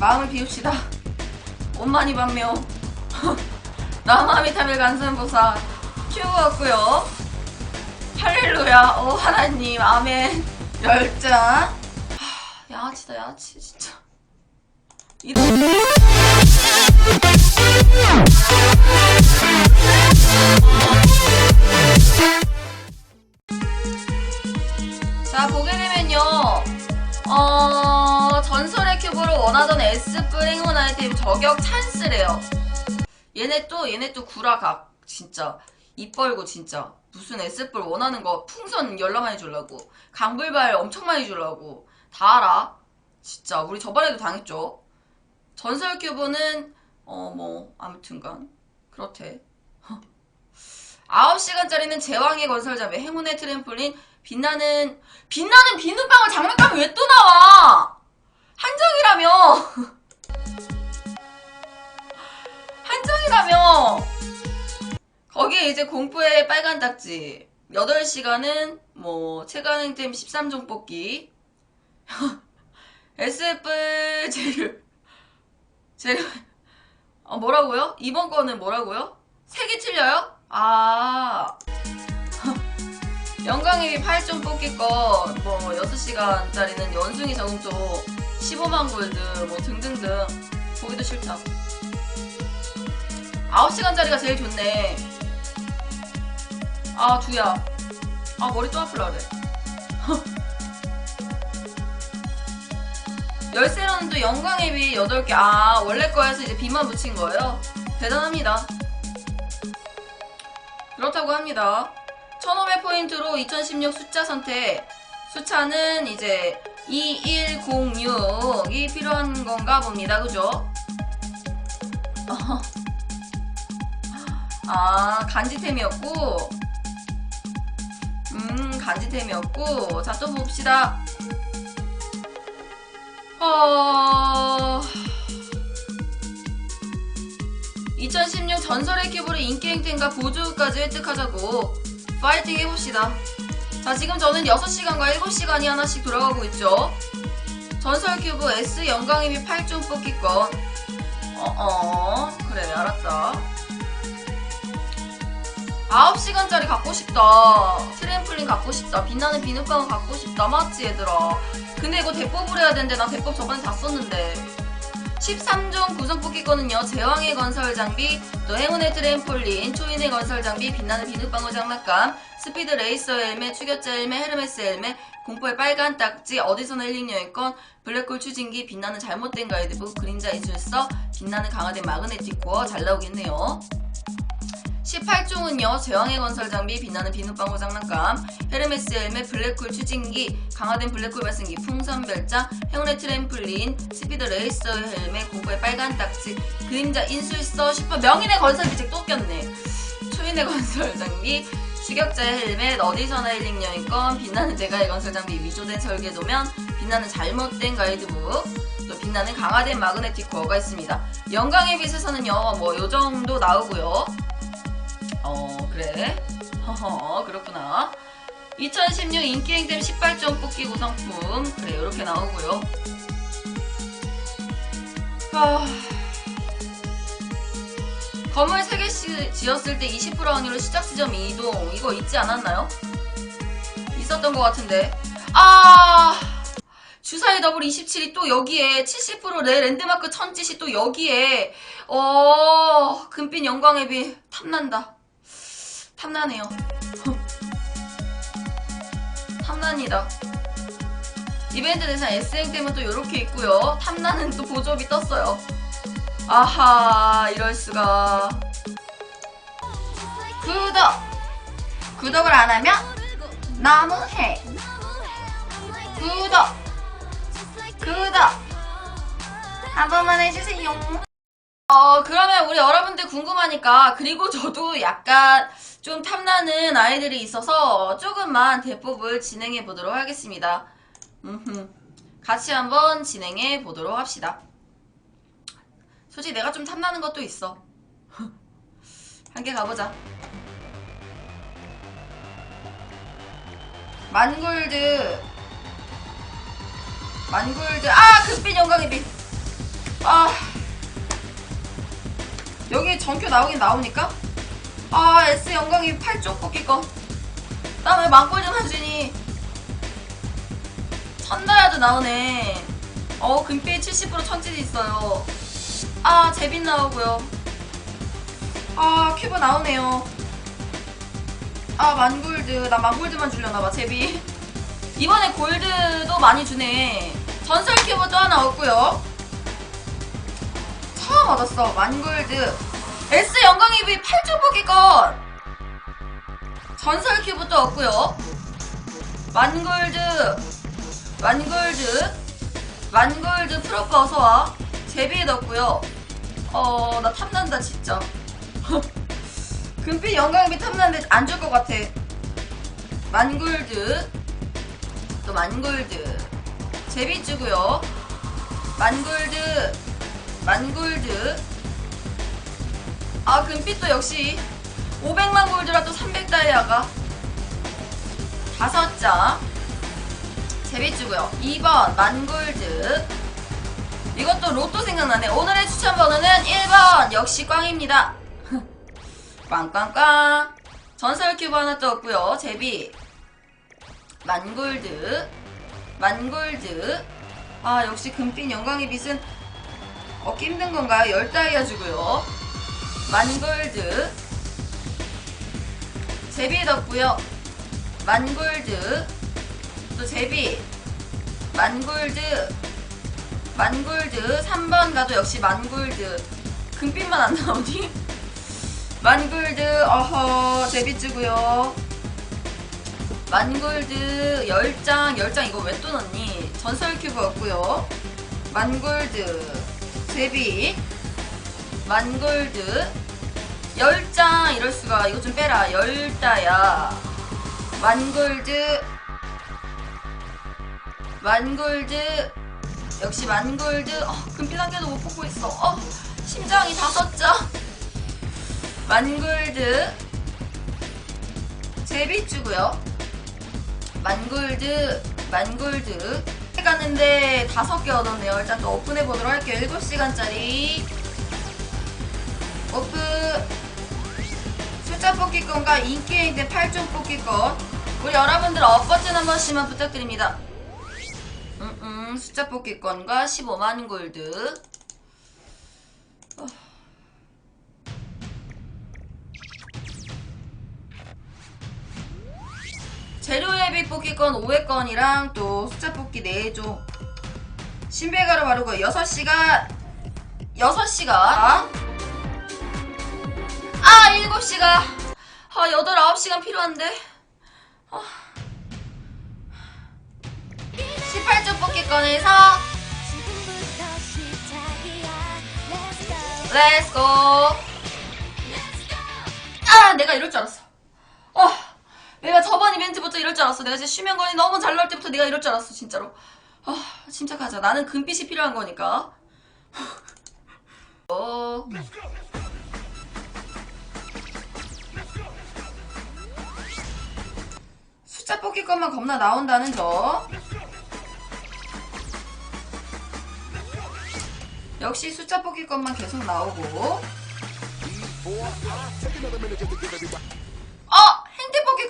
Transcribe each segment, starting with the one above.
마음을 비웁시다. 온만이 반며 남아미타밀 간선보사 큐였고요. 할렐루야, 오 하나님, 아멘. 열장. 하, 양아치다, 양아치 진짜. 이런. 자 보게 되면요. 어 전설의 큐브를 원하던 에스프 행운 아이템 저격 찬스래요. 얘네 또 얘네 또 구라각 진짜 입 벌고 진짜 무슨 에스프를 원하는 거 풍선 열라 많이 주려고 강불발 엄청 많이 주려고 다 알아. 진짜 우리 저번에도 당했죠. 전설 큐브는 어 뭐 아무튼간 그렇대. 9시간짜리는 제왕의 건설자매 행운의 트램폴린 빛나는 빛나는 비눗방울 장난감이 왜 또 나와? 한정이라며 한정이라며 거기에 이제 공포의 빨간 딱지 8시간은 뭐 체간행템 13종 뽑기 SF 재료 재료 어 뭐라고요? 이번 거는 뭐라고요? 색이 틀려요? 아 영광의 8종 뽑기권 뭐 6시간짜리는 연승이 저금도 15만 골드 뭐 등등등. 보기도 싫다 9시간짜리가 제일 좋네. 아 두야. 아 머리 또 아플라 그래. 열쇠로는 또 영광의 비 8개. 아 원래 거에서 이제 비만 붙인 거예요? 대단합니다. 그렇다고 합니다 1500포인트로 2016 숫자 선택. 숫자는 이제 2106이 필요한 건가 봅니다. 그죠? 아 간지템이었고. 음 간지템이었고. 자 또 봅시다. 어... 2016 전설의 큐브를 인기행텐과 보조까지 획득하자고 파이팅 해봅시다. 자, 지금 저는 6시간과 7시간이 하나씩 돌아가고 있죠. 전설 큐브 S 영광의 비 8종 뽑기권. 어어, 그래, 알았다. 9시간짜리 갖고 싶다. 트램플린 갖고 싶다. 빛나는 비눗방울 갖고 싶다. 맞지, 얘들아? 근데 이거 대법을 해야 되는데 나 대법 저번에 다 썼는데. 13종 구성 뽑기권은요 제왕의 건설 장비, 또 행운의 트램폴린, 초인의 건설 장비, 빛나는 비눗방울 장난감, 스피드 레이서 헬멧, 추격자 헬멧, 헤르메스 헬멧, 공포의 빨간 딱지, 어디서나 힐링 여행권, 블랙홀 추진기, 빛나는 잘못된 가이드북, 그림자 이술서, 빛나는 강화된 마그네틱 코어 잘 나오겠네요. 18종은요 제왕의 건설 장비 빛나는 비눗방울 장난감 헤르메스 헬멧 블랙홀 추진기 강화된 블랙홀 발생기 풍선 별장 행운의 트램플린 스피드 레이서 헬멧 공포의 빨간 딱지 그림자 인술서 슈퍼 명인의 건설 비책 또 꼈네. 초인의 건설 장비 추격자의 헬멧 어디서나 힐링 여행권 빛나는 제가의 건설 장비 위조된 설계 도면 빛나는 잘못된 가이드북 또 빛나는 강화된 마그네틱 코어가 있습니다. 영광의 빛에서는요 뭐 요 정도 나오고요 어 그래. 허허 그렇구나. 2016 인기행템 18점 뽑기 구성품. 그래 이렇게 나오고요. 아... 건물 3개씩 지었을 때 20% 확률로 시작 지점 이동. 이거 있지 않았나요? 있었던 것 같은데. 아! 주사위 더블 27이 또 여기에 70%내 랜드마크 천짓이 또 여기에. 어 금빛 영광의 비 탐난다 탐나네요. 탐난이다. 이벤트 대상 때문에 또 이렇게 있고요. 탐나는 또 보조비 떴어요. 아하 이럴 수가. 구독. 구독을 안 하면 너무해. 구독. 구독. 한 번만 해주세요. 어, 그러면 우리 여러분들 궁금하니까, 그리고 저도 약간 좀 탐나는 아이들이 있어서 조금만 대법을 진행해 보도록 하겠습니다. 음흠. 같이 한번 진행해 보도록 합시다. 솔직히 내가 좀 탐나는 것도 있어. 함께 가보자. 만골드. 만골드. 아! 금빛 영광의 빛. 아 여기 전큐 나오긴 나오니까 아 S 영광이 8쪽 뽑기 거. 나왜 망골 좀 하주니? 천다야도 나오네. 어 금빛 70% 천지도 있어요. 아 제빈 나오고요. 아 큐브 나오네요. 아 만골드 나 만골드만 주려나봐 제비. 이번에 골드도 많이 주네. 전설 큐브 또 하나 얻고요. 얻었어 만골드. S 영광 EV 8조 뽑기건. 전설 큐브도 얻고요. 만골드, 만골드, 만골드 프로프 어서와. 제비에 넣었고요. 어, 나 탐난다, 진짜. 금빛 영광비 탐나는데 안 줄 것 같아. 만골드, 또 만골드. 제비 주고요. 만골드, 만골드. 아, 금빛도 역시 500만 골드라 또 300다이아가. 다섯 장 재밌주고요. 2번 만골드. 이것도 로또 생각나네. 오늘의 추천 번호는 1번. 역시 꽝입니다. 꽝꽝꽝. 전설 큐브 하나 또 없고요. 제비. 만골드. 만골드. 아 역시 금빛 영광의 빛은 얻기 힘든 건가요? 10다이아 주고요. 만골드. 제비 덕고요. 만골드. 또 제비. 만골드. 만골드. 3번 가도 역시 만골드. 금빛만 안 나오니? 만골드. 어허. 제비 주고요. 만골드. 10장. 10장 이거 왜 또 넣니? 전설 큐브 없고요. 만골드 제비 만골드. 10장 이럴 수가. 이거 좀 빼라. 열다야. 만골드. 만골드. 역시 만골드. 어, 금빛 한 개도 못 뽑고 있어. 어, 심장이 다섯 장 만골드. 제비 주고요. 만골드 만골드 갔는데 다섯 개 얻었네요. 일단 또 오픈해 보도록 할게요. 7시간짜리. 오픈. 숫자 뽑기 건과 인기행대 8종 뽑기 건 우리 여러분들 엇버튼 한 번씩만 부탁드립니다. 음, 음, 숫자 뽑기 건과 15만 골드 재료 예비 뽑기 건 5회건이랑 또 숫자 뽑기 4종 신배가루 바르고 6시간 6시간 아 7시간 아 8, 9시간 필요한데 아. 18점 뽑기 건에서 지금부터 시작이야. Let's go. 렛츠고 아 내가 이럴 줄 알았어 아 내가 저번 이벤트부터 이럴 줄 알았어. 내가 진짜 쉬면건이 너무 잘 나올 때부터 내가 이럴 줄 알았어 진짜로. 아 침착하자. 나는 금빛이 필요한 거니까. 어. 숫자 뽑기 것만 겁나 나온다는 점. 역시 숫자 뽑기 것만 계속 나오고. 어!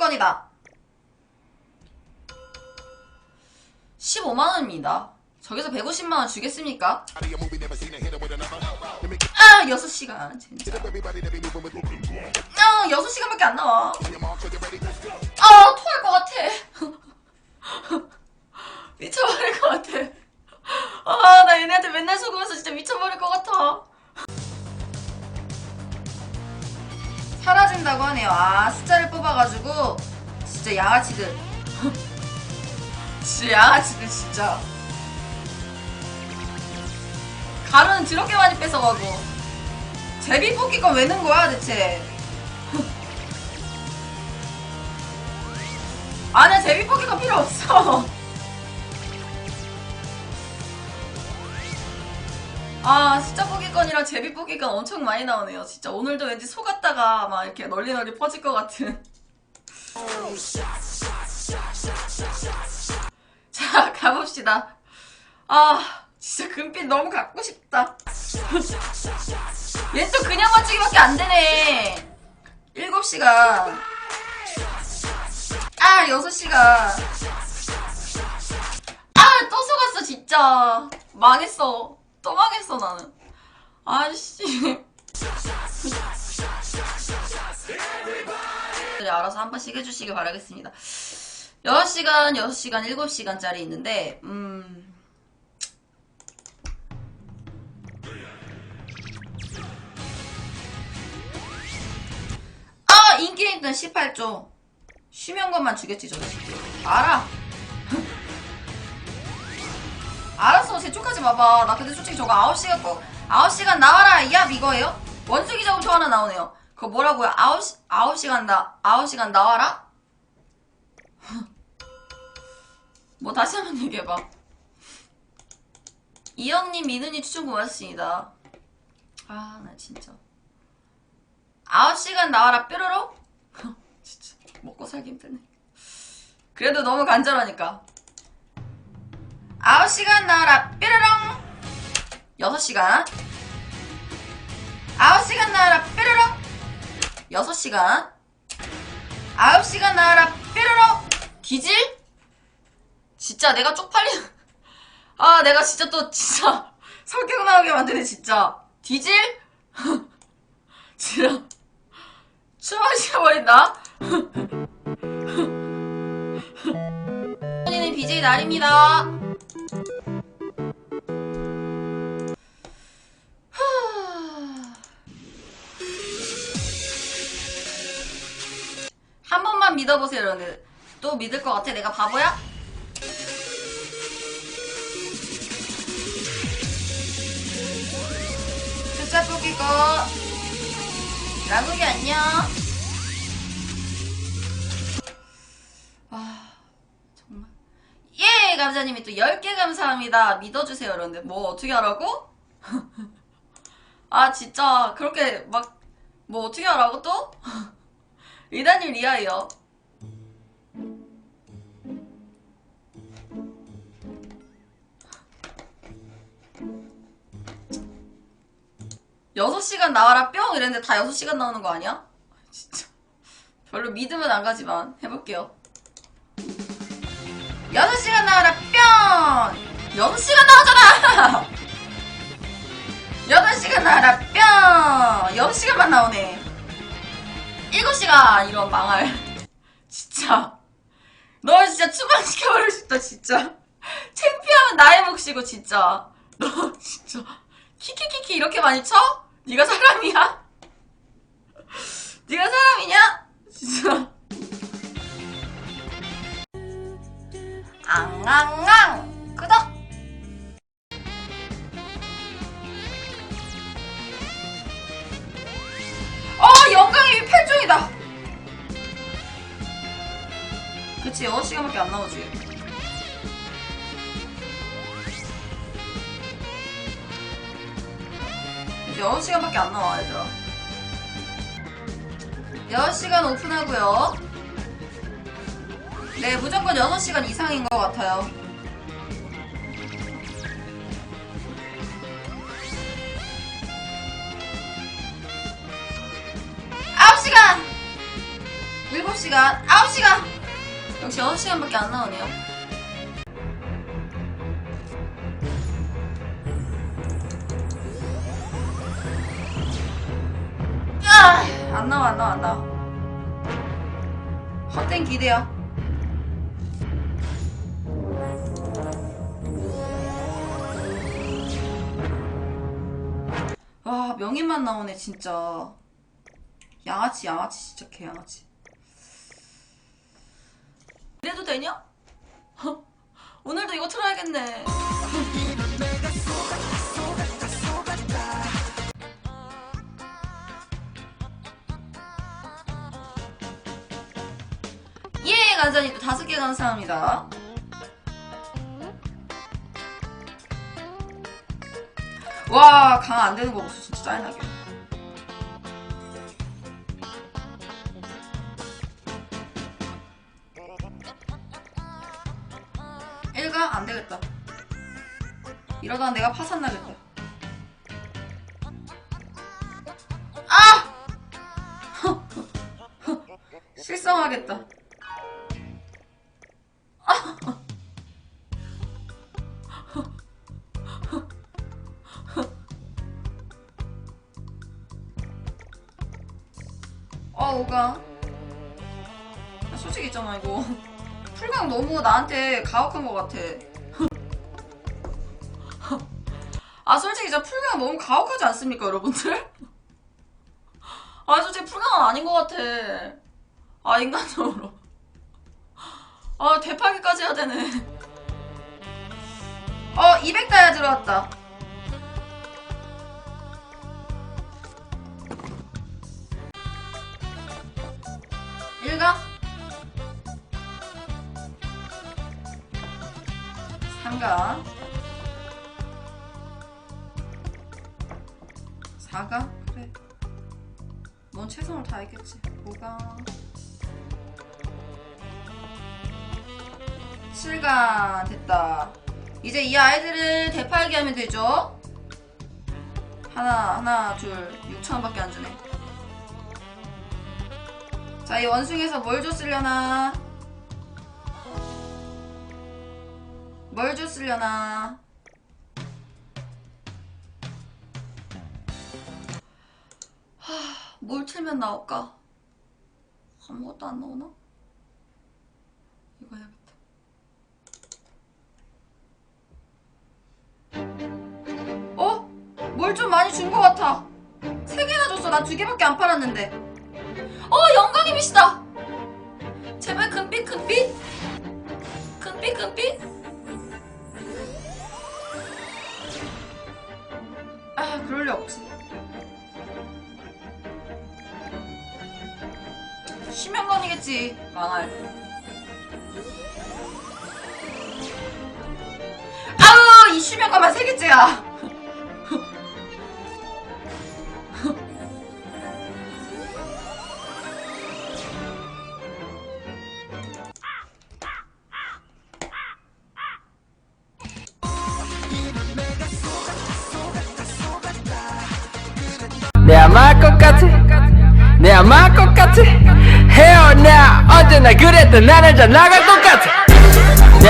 행태 뽑기건이다 15만원입니다. 저기서 150만원 주겠습니까? 아 6시간. 진짜. 아 6시간밖에 안 나와. 아 토할 것 같아. 미쳐버릴 것 같아. 아 나 얘네한테 맨날 속으면서 진짜 미쳐버릴 것 같아 사라진다고 하네요. 아 숫자를 뽑아가지고 진짜 양아치들. 진짜 양아치들 진짜. 가루는 드럽게 많이 뺏어가고. 제비 뽑기 건 왜 넣은 거야 대체. 아니야 제비 뽑기 건 필요 없어 아 숫자 뽑기건이랑 제비 뽑기건 엄청 많이 나오네요 진짜 오늘도 왠지 속았다가 막 이렇게 널리 널리 퍼질 것 같은 자 가봅시다 아 진짜 금빛 너무 갖고 싶다 얘 또 그냥 맞추기밖에 안 되네. 7시간. 아, 6시간. 아, 또 속았어, 진짜. 망했어. 또 망했어, 나는. 아씨. 알아서 한 번씩 해주시길 바라겠습니다. 6시간, 6시간, 7시간짜리 있는데, 음. 아! 인기 랭크는 18조. 쉬면 것만 주겠지, 저 새끼. 알아. 쪽하지 마봐. 나 근데 솔직히 저거 9시간 꼭, 9시간 나와라, 이압 이거예요? 원숭이 작업도 하나 나오네요. 그거 뭐라고요? 9시, 9시간 나, 9시간 나와라? 뭐 다시 한번 얘기해봐. 이영님, 미누님 추천 고맙습니다. 아, 나 진짜. 9시간 나와라, 뾰로로? 진짜, 먹고 살기 힘드네. 그래도 너무 간절하니까. 9시간 나와라, 뾰로롱! 6시간. 9시간 나와라, 뾰로롱! 6시간. 9시간 나와라, 뾰로롱! 기질? 진짜 내가 쪽팔리는, 아, 내가 진짜 또, 진짜, 성격 나오게 만드네, 진짜. 디질? 진짜. 춤 마셔버린다. 오늘은 BJ 날입니다. 믿어보세요, 여러분들. 또 믿을 것 같아? 내가 바보야? 숫자 뽑기고 라국이 안녕 아 정말 예 감사님이 또 10개 감사합니다 믿어주세요 여러분들 뭐 어떻게 하라고? 아 진짜 그렇게 막 뭐 어떻게 하라고 또? 리다님 리아예요 여섯 시간 나와라 뿅! 이랬는데 다 여섯 시간 나오는 거 아니야? 진짜. 별로 믿으면 안 가지만 해볼게요. 여섯 시간 나와라 뿅! 여섯 시간 나오잖아! 여덟 시간 나와라 뿅! 여섯 시간만 나오네. 일곱 시간 이런 망할. 진짜. 너 진짜 추방시켜버리고 싶다 진짜. 창피하면 나의 몫이고 진짜. 너 진짜. 키키키키 이렇게 많이 쳐? 네가 사람이야? 네가 사람이냐? 진짜. 앙앙앙. 끄덕. 어 영광이 편종이다. 그치 6시간밖에 안 나오지 6시간밖에 안 나와 얘들아 6시간 오픈하고요. 네 무조건 6시간 이상인 것 같아요. 아홉 시간! 일곱 시간! 아홉 시간! 역시 6시간밖에 안 나오네요 나와, 안 나와, 안 나와. 헛된 기대야. 와, 명인만 나오네, 진짜. 양아치, 양아치, 진짜 개 양아치. 이래도 되냐? 오늘도 이거 틀어야겠네. 간장이 또 다섯 개 감사합니다. 와, 강 안 되는 거 없어. 진짜 짜증나게. 1강 안 되겠다. 이러다 내가 파산 나겠다. 아! 실성하겠다. 아, 오가. 아, 솔직히 있잖아, 이거. 풀강 너무 나한테 가혹한 것 같아. 아, 솔직히 진짜 풀강 너무 가혹하지 않습니까, 여러분들? 아, 솔직히 풀강은 아닌 것 같아. 아, 인간적으로. 아, 대파기까지 해야 되네. 어, 200다이아 들어왔다. 삼가 사가? 그래. 넌 최선을 다했겠지. 오가? 칠가 됐다. 이제 이 아이들을 대팔기 하면 되죠? 하나 하나 둘 6천원밖에 안 주네. 자, 이 원숭이에서 뭘 줬으려나? 뭘 줬으려나? 하, 뭘 틀면 나올까? 아무것도 안 나오나? 이거 해야겠다. 어? 뭘 좀 많이 준 것 같아. 세 개나 줬어. 나 두 개밖에 안 팔았는데. 어 영광의 빛이다 제발 금빛 금빛 금빛 금빛 아 그럴 리 없지. 심형건이겠지 망할. 아우 이 심형건만 세 개째야 똑같아? 헤어나 언제나 그랬던 나는 잘 나갈 것 같아. 내